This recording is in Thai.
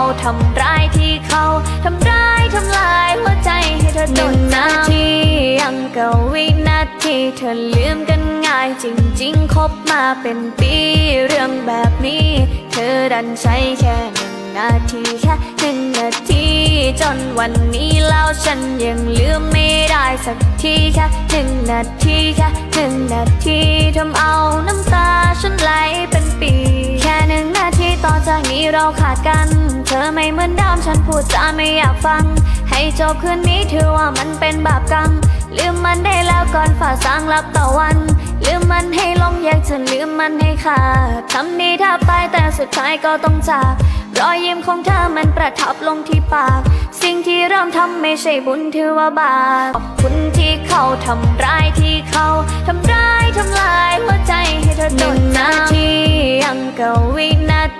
เขาทำร้ายที่เขาทำร้ายทำลายหัวใจให้เธอโดนนาทียังกับวินาทีเธอลืมกันง่ายจริงๆคบมาเป็นปีเรื่องแบบนี้ เธอดันใช้แค่หนึ่งนาทีแค่หนึ่งนาทีจนวันนี้แล้วฉันยังลืมไม่ได้สักทีแค่หนึ่งนาทีแค่หนึ่งนาทีทำเอาน้ำตา จากนี้เราขาดกัน เธอไม่เหมือนเดิมฉันพูดจาไม่อยากฟัง ให้จบคืนนี้ถือว่ามันเป็นบาปกรรม ลืมมันได้แล้วก่อนฝ่าสางรับต่อวัน ลืมมันให้ลงอยากจะลืมมันให้ขาดทำดีถ้าไปแต่สุดท้ายก็ต้องจากรอยยิ้มของเธอมันประทับลงที่ปาก สิ่งที่เริ่มทำไม่ใช่บุญถือว่าบาปขอบคุณที่เขาทำร้ายที่เขาทำร้าย